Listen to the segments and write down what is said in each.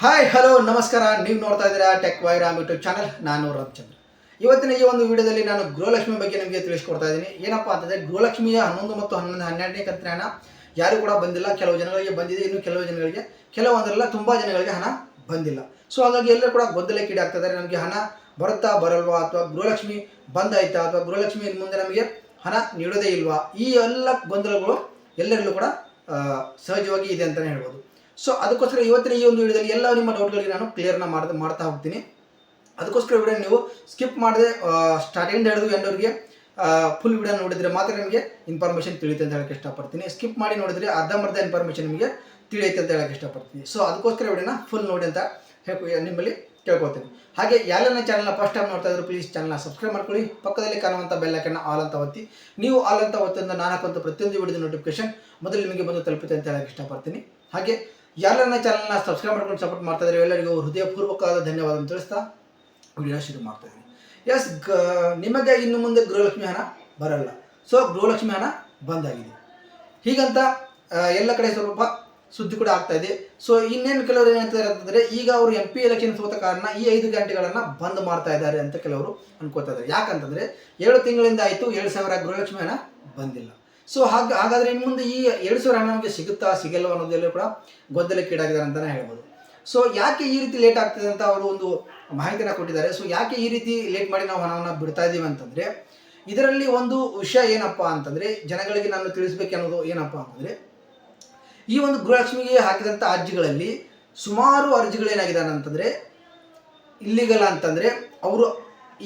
Hi hello ನಮಸ್ಕಾರ. ನೀವು ನೋಡ್ತಾ ಇದ್ದೀರಾ ಟೆಕ್ ವೈರಾಮ್ ಯೂಟ್ಯೂಬ್ ಚಾನಲ್ ನಾನು ರಾಮಚಂದ್ರ ಇವತ್ತಿನ ಈ ಒಂದು ವಿಡಿಯೋದಲ್ಲಿ ನಾನು ಗೃಹಲಕ್ಷ್ಮಿ ಬಗ್ಗೆ ನಿಮಗೆ ತಿಳಿಸ್ಕೊಡ್ತಾ ಇದ್ದೀನಿ. ಏನಪ್ಪಾ ಅಂತಂದರೆ ಗೃಹಲಕ್ಷ್ಮಿಯ ಹನ್ನೊಂದು ಮತ್ತು ಹನ್ನೊಂದು ಹನ್ನೆರಡನೇ ಕಂತಿನ ಹಣ ಯಾರು ಕೂಡ ಬಂದಿಲ್ಲ. ಕೆಲವು ಜನಗಳಿಗೆ ಬಂದಿದೆ, ಇನ್ನು ಕೆಲವು ಜನಗಳಿಗೆ, ಕೆಲವೊಂದರಲ್ಲ ತುಂಬ ಜನಗಳಿಗೆ ಹಣ ಬಂದಿಲ್ಲ. ಸೊ ಹಾಗಾಗಿ ಎಲ್ಲರೂ ಕೂಡ ಗೊಂದಲಕ್ಕೀಡಾಗ್ತಾ ಇದ್ದಾರೆ ನಮಗೆ ಹಣ ಬರುತ್ತಾ ಬರಲ್ವಾ ಅಥವಾ ಗೃಹಲಕ್ಷ್ಮಿ ಬಂದಾಯ್ತಾ ಅಥವಾ ಗೃಹಲಕ್ಷ್ಮಿ ಮುಂದೆ ನಮಗೆ ಹಣ ನೀಡೋದೇ ಇಲ್ವಾ? ಈ ಎಲ್ಲ ಗೊಂದಲಗಳು ಎಲ್ಲರಲ್ಲೂ ಕೂಡ ಸಹಜವಾಗಿ ಇದೆ ಅಂತಲೇ ಹೇಳ್ಬೋದು. ಸೊ ಅದಕ್ಕೋಸ್ಕರ ಇವತ್ತಿನ ಈ ಒಂದು ವಿಡಿಯೋದಲ್ಲಿ ಎಲ್ಲ ನಿಮ್ಮ ಡೌಟ್ಗಳಿಗೆ ನಾನು ಕ್ಲಿಯರ್ನ ಮಾಡ್ತಾ ಮಾಡ್ತಾ ಹೋಗ್ತೀನಿ. ಅದಕ್ಕೋಸ್ಕರ ವಿಡಿಯೋ ನೀವು ಸ್ಕಿಪ್ ಮಾಡದೆ ಸ್ಟಾರ್ಟಿಂಗ್ ಹಿಡಿದು ಎಂಡವ್ರಿಗೆ ಫುಲ್ ವಿಡಿಯೋ ನೋಡಿದರೆ ಮಾತ್ರ ನಿಮಗೆ ಇನ್ಫಾರ್ಮೇಷನ್ ತಿಳಿಯುತ್ತೆ ಅಂತ ಹೇಳಕ್ಕೆ ಇಷ್ಟಪಡ್ತೀನಿ. ಸ್ಕಿಪ್ ಮಾಡಿ ನೋಡಿದರೆ ಅರ್ಧಂಬರ್ಧ ಇನ್ಫಾರ್ಮೇಷನ್ ನಿಮಗೆ ತಿಳಿಯುತ್ತೆ ಅಂತ ಹೇಳಕ್ಕೆ ಇಷ್ಟಪಡ್ತೀನಿ. ಸೊ ಅದಕ್ಕೋಸ್ಕರ ವಿಡಿಯೋನ ಫುಲ್ ನೋಡಿ ಅಂತ ನಿಮ್ಮಲ್ಲಿ ಕೇಳ್ಕೊತೀನಿ ಹಾಗೆ ಯಾರೆಲ್ಲ ಚಾನಲ್ನ ಫಸ್ಟ್ ಟೈಮ್ ನೋಡ್ತಾ ಇದ್ರು ಪ್ಲೀಸ್ ಚಾನಲ್ನ ಸಬ್ಸ್ಕ್ರೈಬ್ ಮಾಡ್ಕೊಳ್ಳಿ. ಪಕ್ಕದಲ್ಲಿ ಕಾಣುವಂಥ ಬೆಲ್ಲೈಕನ್ನ ಆಲ್ ಅಂತ ಒತ್ತಿ. ನೀವು ಆಲ್ ಅಂತ ಒತ್ತಿಂದ ನಾನು ಹಾಕುವಂಥ ಪ್ರತಿಯೊಂದು ವಿಡಿಯೋದ ನೋಟಿಫಿಕೇಶನ್ ಮೊದಲು ನಿಮಗೆ ಬಂದು ತಲುಪುತ್ತೆ ಅಂತ ಹೇಳಕ್ಕೆ ಇಷ್ಟಪಡ್ತೀನಿ. ಹಾಗೆ ಯಾರೆಲ್ಲ ಚಾನಲ್ನ ಸಬ್ಸ್ಕ್ರೈಬ್ ಮಾಡ್ಕೊಂಡು ಸಪೋರ್ಟ್ ಮಾಡ್ತಾ ಇದ್ದಾರೆ ಎಲ್ಲರಿಗೂ ಹೃದಯಪೂರ್ವಕವಾದ ಧನ್ಯವಾದ ತಿಳಿಸ್ತಾ ವಿಡಿಯೋ ಶುರು ಮಾಡ್ತಾ ಇದ್ದೀನಿ. ಎಸ್ ಗ, ನಿಮಗೆ ಇನ್ನು ಮುಂದೆ ಗೃಹಲಕ್ಷ್ಮಿ ಹಣ ಬರಲ್ಲ. ಸೊ ಗೃಹಲಕ್ಷ್ಮಿ ಹಣ ಬಂದಾಗಿದೆ. ಹೀಗಂತ ಎಲ್ಲ ಕಡೆ ಸ್ವಲ್ಪ ಸುದ್ದಿ ಕೂಡ ಆಗ್ತಾ ಇದೆ. ಸೊ ಇನ್ನೇನು ಕೆಲವರು ಏನು ಹೇಳ್ತಾರೆ ಅಂತಂದರೆ, ಈಗ ಅವರು ಎಂ ಪಿ ಎಲೆಕ್ಷನ್ ಸೋತ ಕಾರಣ ಈ ಐದು ಗಂಟೆಗಳನ್ನು ಬಂದ್ ಮಾಡ್ತಾ ಇದ್ದಾರೆ ಅಂತ ಕೆಲವರು ಅನ್ಕೋತಾ ಇದ್ದಾರೆ. ಯಾಕಂತಂದರೆ, ಏಳು ತಿಂಗಳಿಂದ ಆಯಿತು, ಏಳು ಸಾವಿರ ಗೃಹಲಕ್ಷ್ಮಿ ಹಣ ಬಂದಿಲ್ಲ. ಸೊ ಹಾಗ ಹಾಗಾದರೆ ಇನ್ನು ಮುಂದೆ ಈ ಎರಡು ಸಾವಿರ ಹಣ ನಮಗೆ ಸಿಗುತ್ತಾ, ಸಿಗಲ್ವ ಅನ್ನೋದೆಲ್ಲ ಕೂಡ ಗೊಂದಲಕ್ಕೀಡಾಗಿದ್ದಾರೆ ಅಂತಲೇ ಹೇಳ್ಬೋದು. ಸೊ ಯಾಕೆ ಈ ರೀತಿ ಲೇಟ್ ಆಗ್ತದೆ ಅಂತ ಅವರು ಒಂದು ಮಾಹಿತಿನ ಕೊಟ್ಟಿದ್ದಾರೆ. ಸೊ ಯಾಕೆ ಈ ರೀತಿ ಲೇಟ್ ಮಾಡಿ ನಾವು ಹಣವನ್ನು ಬಿಡ್ತಾ ಇದ್ದೀವಿ ಅಂತಂದರೆ, ಇದರಲ್ಲಿ ಒಂದು ವಿಷಯ ಏನಪ್ಪ ಅಂತಂದರೆ, ಜನಗಳಿಗೆ ನಾನು ತಿಳಿಸ್ಬೇಕು ಅನ್ನೋದು ಏನಪ್ಪ ಅಂತಂದರೆ, ಈ ಒಂದು ಗೃಹಲಕ್ಷ್ಮಿಗೆ ಹಾಕಿದಂಥ ಅರ್ಜಿಗಳಲ್ಲಿ ಸುಮಾರು ಅರ್ಜಿಗಳೇನಾಗಿದ್ದಾನೆ ಅಂತಂದರೆ ಇಲ್ಲಿಗಲ್ಲ ಅಂತಂದರೆ, ಅವರು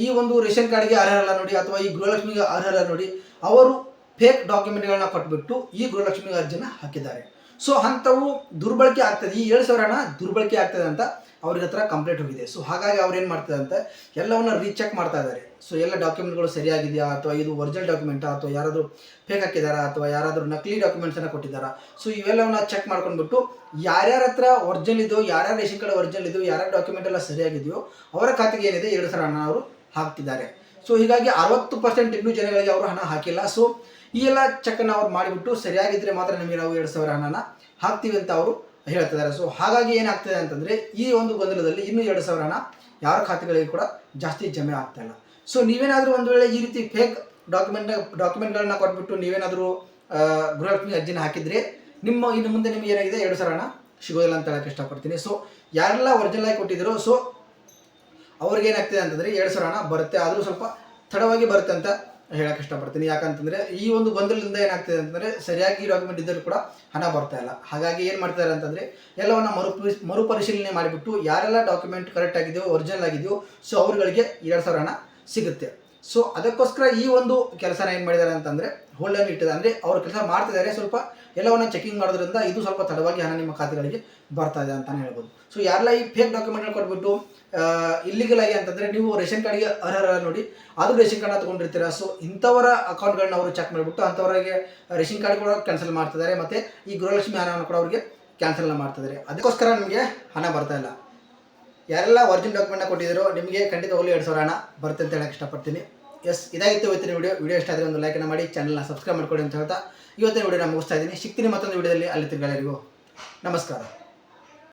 ಈ ಒಂದು ರೇಷನ್ ಕಾರ್ಡ್ಗೆ ಅರ್ಹರಲ್ಲ ನೋಡಿ, ಅಥವಾ ಈ ಗೃಹಲಕ್ಷ್ಮಿಗೆ ಅರ್ಹರಲ್ಲ ನೋಡಿ, ಅವರು ಫೇಕ್ ಡಾಕ್ಯುಮೆಂಟ್ಗಳನ್ನ ಕೊಟ್ಬಿಟ್ಟು ಈ ಗೃಹಲಕ್ಷ್ಮಿ ಅರ್ಜಿನ ಹಾಕಿದ್ದಾರೆ. ಸೊ ಅಂಥವು ದುರ್ಬಳಕೆ ಆಗ್ತದೆ. ಈ ಏಳು ಸಾವಿರ ಹಣ ದುರ್ಬಳಕೆ ಆಗ್ತದೆ ಅಂತ ಅವ್ರಿಗೆ ಹತ್ರ ಕಂಪ್ಲೇಂಟ್ ಹೋಗಿದೆ. ಸೊ ಹಾಗಾಗಿ ಅವ್ರು ಏನು ಮಾಡ್ತಾರೆ ಅಂತ ಎಲ್ಲವನ್ನ ರೀಚೆಕ್ ಮಾಡ್ತಾ ಇದ್ದಾರೆ. ಸೊ ಎಲ್ಲ ಡಾಕ್ಯುಮೆಂಟ್ಗಳು ಸರಿಯಾಗಿದೆಯಾ ಅಥವಾ ಇದು ಒರಿಜಿನಲ್ ಡಾಕ್ಯುಮೆಂಟಾ ಅಥವಾ ಯಾರಾದರೂ ಫೇಕ್ ಹಾಕಿದಾರಾ ಅಥವಾ ಯಾರಾದರೂ ನಕಲಿ ಡಾಕ್ಯುಮೆಂಟ್ಸನ್ನು ಕೊಟ್ಟಿದ್ದಾರಾ? ಸೊ ಇವೆಲ್ಲವನ್ನ ಚೆಕ್ ಮಾಡ್ಕೊಂಡ್ಬಿಟ್ಟು ಯಾರ್ಯಾರ ಹತ್ರ ಒರಿಜಿನಲ್ ಇದೆಯೋ, ಯಾರ್ಯಾರ ರೇಷನ್ ಕಾರ್ಡ್ ಒರಿಜಿನಲ್ ಇದೆಯೋ, ಯಾರ್ಯಾರ ಡಾಕ್ಯುಮೆಂಟ್ ಎಲ್ಲ ಸರಿಯಾಗಿದೆಯೋ ಅವರ ಖಾತೆಗೆ ಏನಿದೆ ಎರಡು ಸಾವಿರ ಹಣ ಅವರು ಹಾಕ್ತಿದ್ದಾರೆ. ಸೊ ಹೀಗಾಗಿ ಅರವತ್ತು ಪರ್ಸೆಂಟ್ ಇನ್ನೂ ಜನಗಳಿಗೆ ಅವರು ಹಣ ಹಾಕಿಲ್ಲ. ಸೊ ಈ ಎಲ್ಲ ಚೆಕ್ಕನ್ನು ಅವ್ರು ಮಾಡಿಬಿಟ್ಟು ಸರಿಯಾಗಿದ್ದರೆ ಮಾತ್ರ ನಿಮಗೆ ನಾವು ಎರಡು ಸಾವಿರ ಹಣನ ಹಾಕ್ತೀವಿ ಅಂತ ಅವರು ಹೇಳ್ತಿದ್ದಾರೆ. ಸೊ ಹಾಗಾಗಿ ಏನಾಗ್ತದೆ ಅಂತಂದರೆ ಈ ಒಂದು ಗೊಂದಲದಲ್ಲಿ ಇನ್ನೂ ಎರಡು ಸಾವಿರ ಹಣ ಯಾರ ಖಾತೆಗಳಿಗೆ ಕೂಡ ಜಾಸ್ತಿ ಜಮೆ ಆಗ್ತಾ ಸೊ ನೀವೇನಾದರೂ ಒಂದು ವೇಳೆ ಈ ರೀತಿ ಫೇಕ್ ಡಾಕ್ಯುಮೆಂಟ್ ಡಾಕ್ಯುಮೆಂಟ್ಗಳನ್ನ ಕೊಟ್ಬಿಟ್ಟು ನೀವೇನಾದರೂ ಗೃಹಲಕ್ಷ್ಮಿ ಅರ್ಜಿನ ಹಾಕಿದರೆ ನಿಮ್ಮ ಇನ್ನು ಮುಂದೆ ನಿಮ್ಗೆ ಏನಾಗಿದೆ? ಎರಡು ಸಾವಿರ ಹಣ ಸಿಗೋದಿಲ್ಲ ಅಂತ ಹೇಳಕ್ಕೆ ಇಷ್ಟಪಡ್ತೀನಿ. ಸೊ ಯಾರೆಲ್ಲ ಒರಿಜಿನಲ್ ಆಗಿ ಕೊಟ್ಟಿದ್ದೀರೋ ಸೊ ಅವ್ರಿಗೆ ಏನಾಗ್ತಿದೆ ಅಂತಂದರೆ ಎರಡು ಸಾವಿರ ಹಣ ಬರುತ್ತೆ. ಆದರೂ ಸ್ವಲ್ಪ ತಡವಾಗಿ ಬರುತ್ತೆ ಅಂತ ಹೇಳಕ್ಕೆ ಇಷ್ಟಪಡ್ತೀನಿ. ಯಾಕಂತಂದರೆ ಈ ಒಂದು ಗೊಂದಲದಿಂದ ಏನಾಗ್ತಿದೆ ಅಂತಂದರೆ ಸರಿಯಾಗಿ ಡಾಕ್ಯುಮೆಂಟ್ ಇದ್ದರೂ ಕೂಡ ಹಣ ಬರ್ತಾ ಇಲ್ಲ. ಹಾಗಾಗಿ ಏನು ಮಾಡ್ತಾರೆ ಅಂತಂದರೆ ಎಲ್ಲವನ್ನ ಮರುಪರಿ ಮರುಪರಿಶೀಲನೆ ಮಾಡಿಬಿಟ್ಟು ಯಾರೆಲ್ಲ ಡಾಕ್ಯುಮೆಂಟ್ ಕರೆಕ್ಟ್ ಆಗಿದೆಯೋ ಒರಿಜಿನಲ್ ಆಗಿದೆಯೋ ಸೊ ಅವ್ರುಗಳಿಗೆ ಎರಡು ಸಾವಿರ ಹಣ ಸಿಗುತ್ತೆ. ಸೊ ಅದಕ್ಕೋಸ್ಕರ ಈ ಒಂದು ಕೆಲಸನ ಏನು ಮಾಡಿದ್ದಾರೆ ಅಂತಂದರೆ ಹೋಲ್ಡನ್ನು ಇಟ್ಟಿದ್ದಾರೆ. ಅಂದರೆ ಅವರು ಕೆಲಸ ಮಾಡ್ತಿದ್ದಾರೆ ಸ್ವಲ್ಪ ಎಲ್ಲವನ್ನ ಚೆಕಿಂಗ್ ಮಾಡೋದ್ರಿಂದ ಇದು ಸ್ವಲ್ಪ ತಡವಾಗಿ ಹಣ ನಿಮ್ಮ ಖಾತೆಗಳಿಗೆ ಬರ್ತಾ ಇದೆ ಅಂತಲೇ ಹೇಳ್ಬೋದು. ಸೊ ಯಾರೆಲ್ಲ ಈ ಫೇಕ್ ಡಾಕ್ಯುಮೆಂಟ್ಗಳು ಕೊಟ್ಬಿಟ್ಟು ಇಲ್ಲಿಗಲ್ ಆಗಿ ಅಂತಂದರೆ ನೀವು ರೇಷನ್ ಕಾರ್ಡ್ಗೆ ಅರ್ಹರ ನೋಡಿ ಅದು ರೇಷನ್ ಕಾರ್ಡ್ನ ತೊಗೊಂಡಿರ್ತೀರ? ಸೊ ಇಂಥವರ ಅಕೌಂಟ್ಗಳನ್ನ ಅವರು ಚೆಕ್ ಮಾಡಿಬಿಟ್ಟು ಅಂಥವರಿಗೆ ರೇಷನ್ ಕಾರ್ಡ್ ಕೂಡ ಕ್ಯಾನ್ಸಲ್ ಮಾಡ್ತಿದ್ದಾರೆ. ಮತ್ತು ಈ ಗೃಹಲಕ್ಷ್ಮಿ ಹಣವನ್ನು ಕೂಡ ಅವರಿಗೆ ಕ್ಯಾನ್ಸಲ್ನ ಮಾಡ್ತಿದ್ದಾರೆ. ಅದಕ್ಕೋಸ್ಕರ ನಿಮಗೆ ಹಣ ಬರ್ತಾ ಇಲ್ಲ. ಯಾರೆಲ್ಲ ಒರಿಜಿನಲ್ ಡಾಕ್ಯುಮೆಂಟ್ನ ಕೊಟ್ಟಿದ್ದೀರೋ ನಿಮಗೆ ಖಂಡಿತ ಹೋಗಲಿ ಎರಡು ಸಾವಿರ ಹಣ ಬರುತ್ತೆ ಅಂತ ಹೇಳಕ್ಕೆ ಇಷ್ಟಪಡ್ತೀನಿ. ಎಸ್ ಇದಾಗಿತ್ತು ಇವತ್ತಿನ ವಿಡಿಯೋ ವಿಡಿಯೋ ಇಷ್ಟ ಆದರೆ ಒಂದು ಲೈಕನ್ನು ಮಾಡಿ ಚಾನಲ್ನ ಸಬ್ಸ್ಕ್ರೈಬ್ ಮಾಡ್ಕೊಡಿ ಅಂತ ಹೇಳ್ತಾ ಇವತ್ತಿನ ವಿಡಿಯೋನ ಮುಗಿಸ್ತಾ ಇದ್ದೀನಿ. ಸಿಗ್ತೀನಿ ಮತ್ತೊಂದು ವಿಡಿಯೋದಲ್ಲಿ ಅಲ್ಲಿ ತಿರುಗಾಳರಿಗೂ ನಮಸ್ಕಾರ.